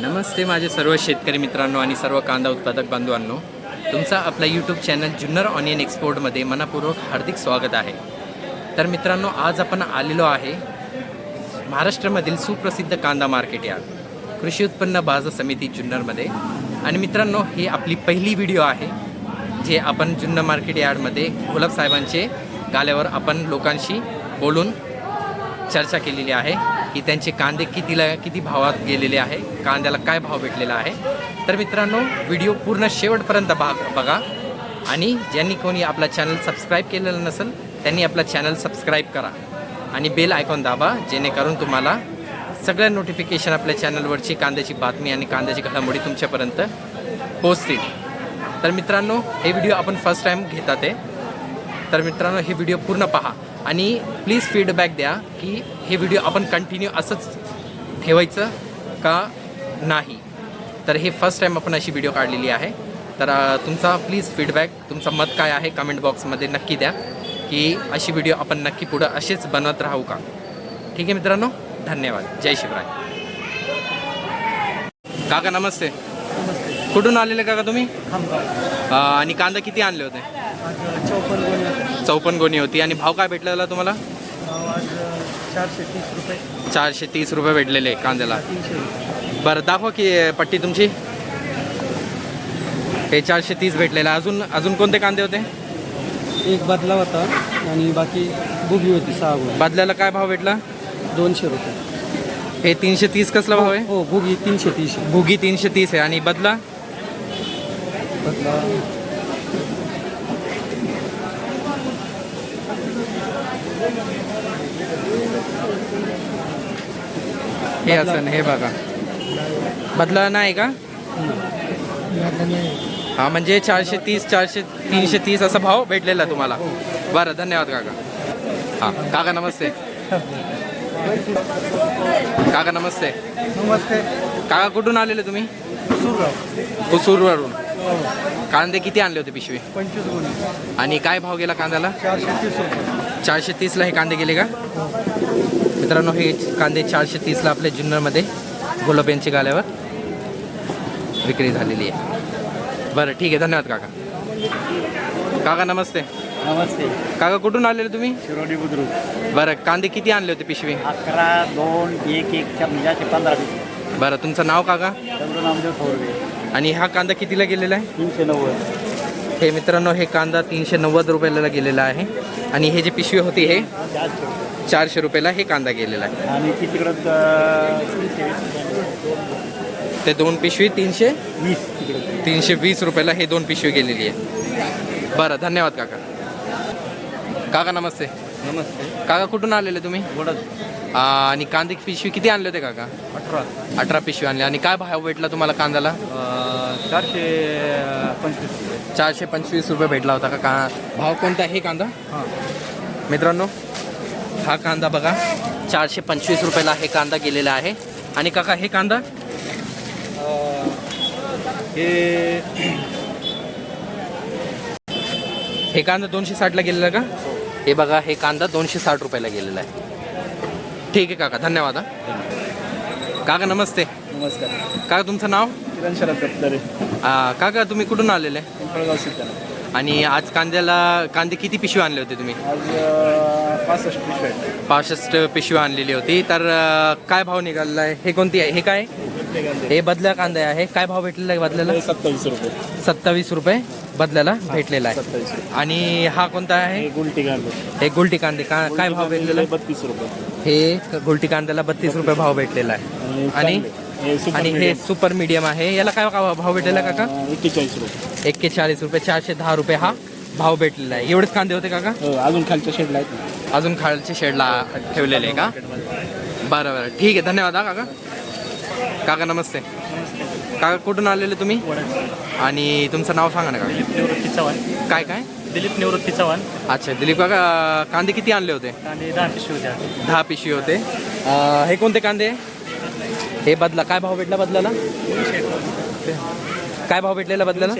नमस्ते माझे सर्व शेतकरी मित्रांनो आणि सर्व कांदा उत्पादक बांधवांनो. तुमचा आपला यूट्यूब चॅनल जुन्नर ऑनियन एक्सपोर्टमध्ये मनापूर्वक हार्दिक स्वागत आहे. तर मित्रांनो आज आपण आलेलो आहे महाराष्ट्रामधील सुप्रसिद्ध कांदा मार्केट यार्ड कृषी उत्पन्न बाजार समिती जुन्नरमध्ये. आणि मित्रांनो ही आपली पहिली व्हिडिओ आहे जे आपण जुन्नर मार्केट यार्डमध्ये गुलाब साहेबांचे गाल्यावर आपण लोकांशी बोलून चर्चा केलेली आहे. की त्यांचे कांदे कितीला किती भावात गेलेले आहे कांद्याला काय भाव भेटलेला आहे. तर मित्रांनो व्हिडिओ पूर्ण शेवटपर्यंत बा बघा. आणि ज्यांनी कोणी आपला चॅनल सबस्क्राईब केलेलं नसेल त्यांनी आपला चॅनल सबस्क्राईब करा. आणि बेल आयकॉन दाबा जेणेकरून तुम्हाला सगळ्या नोटिफिकेशन आपल्या चॅनलवरची कांद्याची बातमी आणि कांद्याची घडामोडी तुमच्यापर्यंत पोचतील तर मित्रांनो हे व्हिडिओ आपण फर्स्ट टाईम घेतात आहे तर मित्रांनो हे व्हिडिओ पूर्ण पहा. आणि प्लीज फीडबॅक द्या की हे व्हिडिओ आपण कंटिन्यू असंच ठेवायचं का नाही. तर हे फर्स्ट टाईम आपण अशी व्हिडिओ काढलेली आहे. तर तुमचा प्लीज फीडबॅक तुमचं मत काय आहे कमेंट बॉक्समध्ये नक्की द्या की अशी व्हिडिओ आपण नक्की पुढं असेच बनवत राहू का. ठीक आहे मित्रांनो? धन्यवाद. जय शिवराय. काका नमस्ते. कुठून आलेले काका तुम्ही? अ, आणि कांदा किती आणले होते? चौपन्न गोणी चौपन्न गोणी होती. आणि भाव काय भेटलेला तुम्हाला? आज चारशे तीस रुपये. चारशे तीस रुपये भेटलेले कांद्याला. तीनशे बरं दाखवा की पट्टी तुमची. हे चारशे तीस भेटलेलं. आहे. अजून अजून कोणते कांदे होते? एक बदला होता आणि बाकी बुगी होती सहा गोणी बदल्याला काय भाव भेटला? दोनशे रुपये. हे तीनशे तीस कसला भाव आहे? हो बुगी तीनशे तीनशे भुगी तीनशे तीस आहे. आणि बदला? हे असं हे बघा. बदला नाही का? हा म्हणजे चारशे तीस चारशे तीनशे तीस असा भाव भेटलेला तुम्हाला. बरं धन्यवाद काका. हां काका नमस्ते. काका नमस्ते. नमस्ते. काका कुठून आलेले तुम्ही? हो कांदे किती आणले होते पिशवी? पंचवीस गोणी. आणि काय भाव गेला कांद्याला? चारशे तीस रुपये. चारशे तीसला हे कांदे गेले का? मित्रांनो हे कांदे चारशे तीसला आपल्या जुन्नरमध्ये गुलाब यांच्या गाल्यावर विक्री झालेली आहे. बरं ठीक आहे. धन्यवाद काका. काका नमस्ते. नमस्ते. काका कुठून आलेले तुम्ही? शिरोडी बुद्रुक. बरं कांदे किती आणले होते पिशवी? अकरा दोन एक एक म्हणजे पंधरा बरं तुमचं नाव काका? नामदेव थोरवे. आणि हा कांदा कितीला गेलेला आहे? तीनशे नव्वद. हे मित्रांनो हे कांदा तीनशे नव्वद रुपयाला गेलेला आहे. आणि हे जे पिशवी होती हे चारशे रुपयाला हे कांदा गेलेला आहे. आणि तिकडं ते दोन पिशवी तीनशे वीस तीनशे वीस रुपयाला हे दोन पिशवी गेलेली आहे. बरं धन्यवाद काका. काका नमस्ते. नमस्ते. काका कुठून आलेले तुम्ही? आणि कांदे पिशवी किती आणले होते काका? अठरा. अठरा पिशवी आणले आणि काय भाव भेटला तुम्हाला कांद्याला? चारशे पंचवीस रुपये. चारशे पंचवीस रुपये भेटला होता का का? भाव कोणता आहे हे कांदा? हां. मित्रांनो हा कांदा बघा. चारशे पंचवीस रुपयाला हे कांदा गेलेला आहे. आणि काका हे कांदा? हे हे कांदा दोनशे साठला गेलेला का? हे. बघा हे कांदा दोनशे साठ रुपयाला गेलेला आहे. ठीक आहे काका धन्यवाद हा. काका नमस्ते. नमस्कार. काका तुमचं नाव? किरण शरद कपतरे आ, काका तुम्ही कुठून आलेले? पिंपळगाव आणि आज कांद्याला कांदे किती पिशवी आणले होते तुम्ही? आज अं, पासष्ट पिशव्या आहेत. पासष्ट पिशवी आणलेली होती. तर अ, काय भाव निघालेला आहे? हे कोणती आहे? हे काय हे बदल्या कांदे आहे. काय भाव भेटलेला आहे बदल्याला? सत्तावीस रुपये. सत्तावीस रुपये बदल्याला भेटलेला आहे. सत्तावीस रुपये. आणि हा कोणता आहे? हे गुलटी गांडू हे गुलटी कांदे. का काय भाव भेटलेला? आहे बत्तीस रुपये. हे गुलटी कांद्याला बत्तीस रुपये भाव भेटलेला आहे. आणि हे आणि हे. सुपर मीडियम आहे. याला काय भाव भाव भेटलेला काका? एक्केचाळीस रुपये. एक्केचाळीस रुपये चारशे दहा रुपये हा भाव भेटलेला आहे. एवढेच कांदे होते काका? हो, अजून खालच्या शेडला आहेत. अजून खालचे शेडला ठेवलेले आहे का? बरं बरं. ठीक आहे धन्यवाद हा काका. काका नमस्ते. काका कुठून आलेले तुम्ही? आणि तुमचं नाव सांगा ना काका. काय काय? दिलीप निवृत्ती चव्हाण. अच्छा दिलीप काका कांदे किती आणले होते? आणि दहा पिशवी द्या दहा पिशवी होते. अं, हे कोणते कांदे? हे बदला काय भाव भेटला बदलाला? काय भाव भेटलेला बदलाला?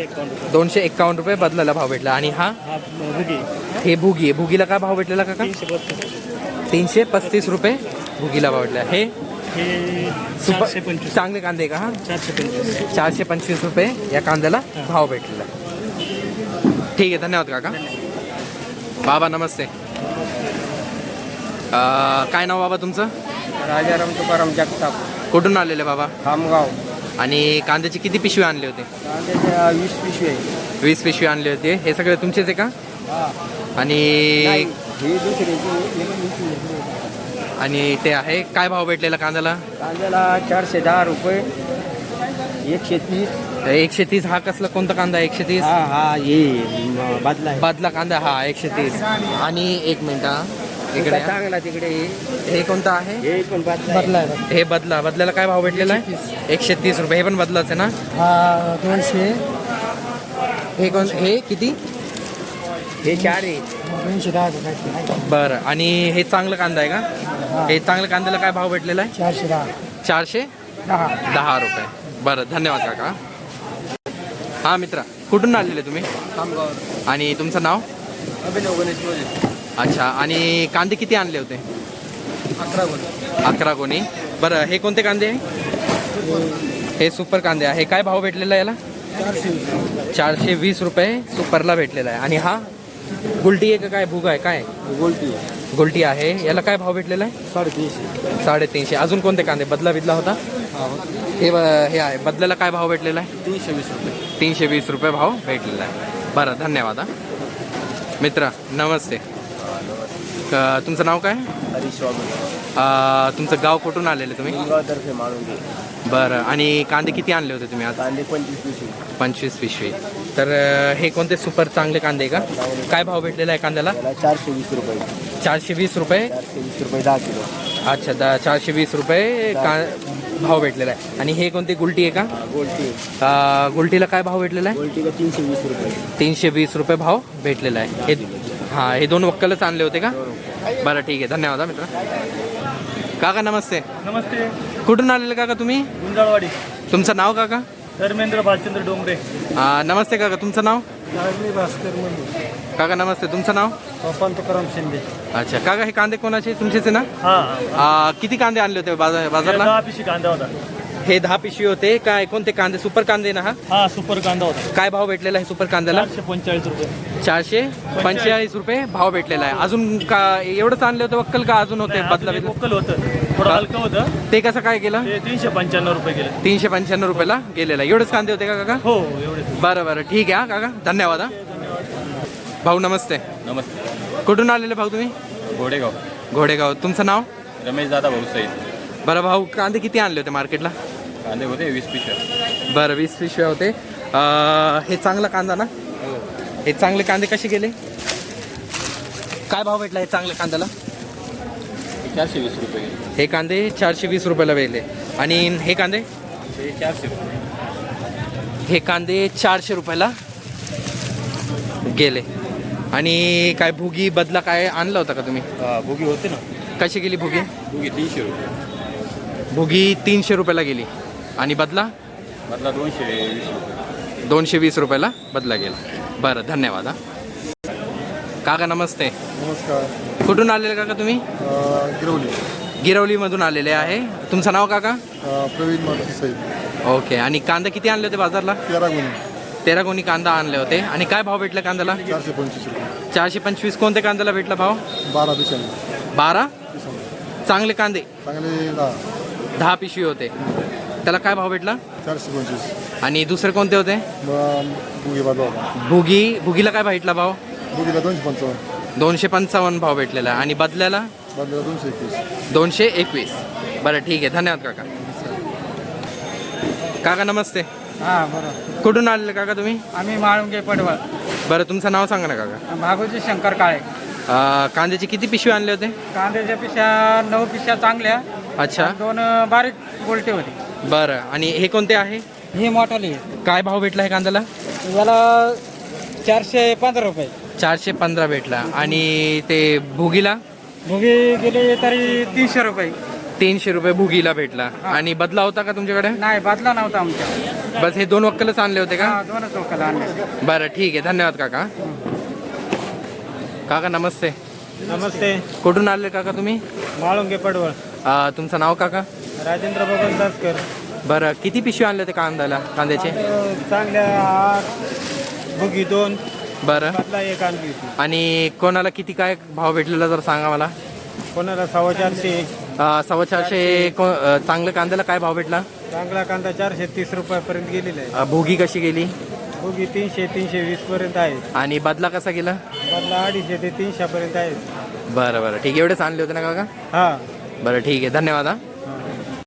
दोनशे एक्कावन्न रुपये बदलाला भाव भेटला. आणि हा? हा भुगी. हे भुगी. आहे भुगीला काय भाव भेटलेला काका? तीनशे बत्तीस तीनशे पस्तीस रुपये भुगीला भाव भेटला. हे? हे सुपर चारशे पंचवीस. चांगले कांदे का हा? चारशे पंचवीस. चारशे पंचवीस रुपये या कांद्याला भाव भेटलेला. आहे ठीक आहे धन्यवाद काका. बाबा नमस्ते. अं, काय नाव बाबा तुमचं? राजाराम तुकाराम जगताप. कुठून आलेले बाबा? खामगाव. आणि कांद्याचे किती पिशवी आणले होते? कांद्याच्या वीस पिशवी वीस पिशवी आणले होते. हे सगळे तुमचेच आहे का? आणि ही दुसरी आणि ते आहे. काय भाव भेटलेला कांद्याला? कांद्याला चारशे दहा रुपये एकशे तीस. एकशे तीस हा कसला कोणता कांदा आहे? एकशे तीस हा हा ये बदला आहे. बदला कांदा हा एकशे तीस आणि एक मिनिट हा इकडे. चांगला तिकडे हे. हे कोणतं आहे? हे पण बदला आहे. हे बदला. बदल्याला काय भाव भेटलेला आहे? एकशे तीस रुपये. हे पण बदलाच आहे ना? हा दोनशे. हे कोण हे किती? हे चार आहे. दोनशे दहा बरं. आणि हे चांगलं कांदा आहे का? हे. चांगल्या कांद्याला काय भाव भेटलेला आहे? चारशे दहा. चारशे? दहा. दहा रुपये. बरं धन्यवाद काका. हां मित्रा कुठून आलेले तुम्ही? खामगाव. आणि तुमचं नाव? अभिनव गणेश मोरे अच्छा आणि कांदे किती आणले होते? अकरा गुण. अकरा कोणी बरं हे कोणते कांदे आहे? हे सुपर कांदे आहे. काय भाव भेटलेला आहे याला? चारशे चारशे वीस रुपये सुपरला भेटलेला आहे. आणि हा? गुलटी आहे का काय? भुगा आहे काय? गोल्टी. गुलटी आहे. याला काय भाव भेटलेला आहे? साडेतीनशे. साडेतीनशे. अजून कोणते कांदे? बदला बिदला होता? हे हे आहे. बदल्याला काय भाव भेटलेला आहे? तीनशे वीस रुपये तीनशे वीस रुपये भाव भेटलेला आहे. बरं धन्यवाद हा. मित्र नमस्ते. तुमचं नाव काय? तुमचं गाव कुठून आलेले तुम्ही? बरं आणि कांदे किती आणले होते तुम्ही आज? कांदे पंचवीस पिशवी. तर हे कोणते सुपर चांगले कांदे का? काय भाव भेटलेला आहे कांद्याला? चारशे वीस रुपये. चारशे वीस रुपये रुपये दहा किलो. अच्छा दा चारशे वीस रुपये का भाव भेटलेला आहे. आणि हे कोणती गुलटी आहे का? गोल्टी. अं, गुलटीला काय भाव भेटलेला आहे? तीनशे वीस रुपये. तीनशे वीस रुपये भाव भेटलेला आहे. हे हां हे दोन वक्कलच आणले होते का? बरं ठीक आहे. धन्यवाद हा मित्र. काका नमस्ते. नमस्ते. कुठून आलेले काका तुम्ही? गुंजाळवाडी. तुमचं नाव काका? धर्मेंद्र भालचंद्र डोंगरे. अं, नमस्ते काका. तुमचं नाव? भास्कर म्हणून. काका नमस्ते. तुमचं नाव? पप्पान तुकाराम शिंदे. अच्छा. काका हे कांदे कोणाचे? तुमचेच आहे ना? हा किती कांदे आणले होते बाजार बाजारला? दहा पिशी कांदा होता. हे दहा पिशवी होते. काय कोणते कांदे? सुपर कांदे ना हा? हा सुपर कांदा होता. काय भाव भेटलेला आहे सुपर कांद्याला? चारशे पंचेचाळीस रुपये. चारशे पंचेचाळीस रुपये भाव भेटलेला आहे. अजून का एवढंच आणले होते वक्कल का अजून होते बदला बिदला मोकल होतं. थोडं हलकं होतं. ते कसं काय केलं? ते तीनशे पंच्याण्णव रुपये गेले तीनशे पंच्याण्णव रुपयाला गेलेला. एवढंच कांदे होते का काका? हो एवढे बरं बरं. ठीक आहे हा काका. धन्यवाद हा. भाऊ नमस्ते. नमस्ते. कुठून आलेले भाऊ तुम्ही? घोडेगाव. घोडेगाव. तुमचं नाव? रमेश दादा भाऊ सईद. बरं भाऊ कांदे किती आणले होते मार्केटला? कांदे होते वीस पिशव्या बरं वीस पिशव्या होते. अं, हे चांगला कांदा ना? हे चांगले कांदे कसे गेले? काय भाव भेटला हे चांगल्या कांद्याला? चारशे वीस रुपये. हे कांदे चारशे वीस रुपयाला भेटले आणि हे कांदे? ते चारशे रुपये. हे कांदे चारशे रुपयाला गेले. आणि काय भुगी बदला काय आणला होता का तुम्ही? हा भुगी होते ना. कशी गेली भुगी? भुगी तीनशे रुपये. भुगी तीनशे रुपयाला गेली. आणि बदला? मधला दोनशे वीस रुपये. दोनशे वीस रुपयाला बदला गेला. बरं धन्यवाद हा. काका नमस्ते. नमस्कार. कुठून आलेले काका तुम्ही? गिरवली. गिरवलीमधून आलेले आहे. तुमचं नाव काका? प्रवीण मारुती साहेब ओके. आणि कांदा किती आणले होते बाजारला? तेरा गुण. तेरा कोणी कांदा आणले होते. आणि काय भाव भेटला कांद्याला? चारशे पंचवीस चारशे पंचवीस कोणत्या कांद्याला भेटला भाव? बारा बारा? चांगले कांदे? चांगले दहा. पिशवी होते. त्याला काय भाव भेटला? चारशे पंचवीस. आणि दुसरे कोणते होते? भुगी भुगीला काय भेटला भाव? बुगीला दोनशे पंचावन्न. दोनशे पंचावन्न भाव भेटलेला आणि बदल्याला? बदला दोनशे एकवीस. दोनशे एकवीस. बरं ठीक आहे. धन्यवाद काका. काका नमस्ते. हा बरोबर कुठून आलेले काका तुम्ही? आम्ही माळुंगे पडवळ. बरं तुमचं नाव सांगा ना काका. भागोजी शंकर काळे. अं, कांद्याचे किती पिशवी आणले होते? कांद्याच्या पिशा नऊ पिशा चांगल्या. अच्छा. दोन बारीक गोलटे होते. बरं आणि हे कोणते आहे? हे मोठाले काय भाव भेटला आहे कांद्याला? याला चारशे पंधरा रुपये. चारशे पंधरा भेटला. आणि ते भुगीला? भुगे गेले तरी तीनशे रुपये. तीनशे रुपये भुगीला भेटला. आणि बदला होता का तुमच्याकडे? नाही बदला नव्हता आमच्या. बस हे दोन वक्कलच आणले होते का? हा दोनच लोकांना आणले. बरं ठीक आहे. धन्यवाद काका. काका नमस्ते. नमस्ते. कुठून आले काका तुम्ही? माळुंगे पडवळ. अं, तुमचं नाव काका? राजेंद्र बबन दासकर. बरं किती पिशवी आणले ते कांद्याला कांद्याचे? चांगल्या आठ बुगी दोन. बरं. एक आणली होती आणि कोणाला किती काय भाव भेटलेला जर सांगा मला. कोणाला सव्वा चारशे एक. अं, सव्वा चारशे को अं, चांगल्या कांद्याला काय भाव भेटला? चांगला कांदा चारशे तीस रुपयापर्यंत गेलेला अं, भोगी कशी गेली? बुगी तीनशे तीनशे वीस पर्यंत आहे. आणि बदला कसा गेला? बदला अडीचशे ते तीनशे पर्यंत आहे. बरं बरं. ठीक आहे एवढेच आणले होते ना काका? हा. बरं ठीक आहे. धन्यवाद हा.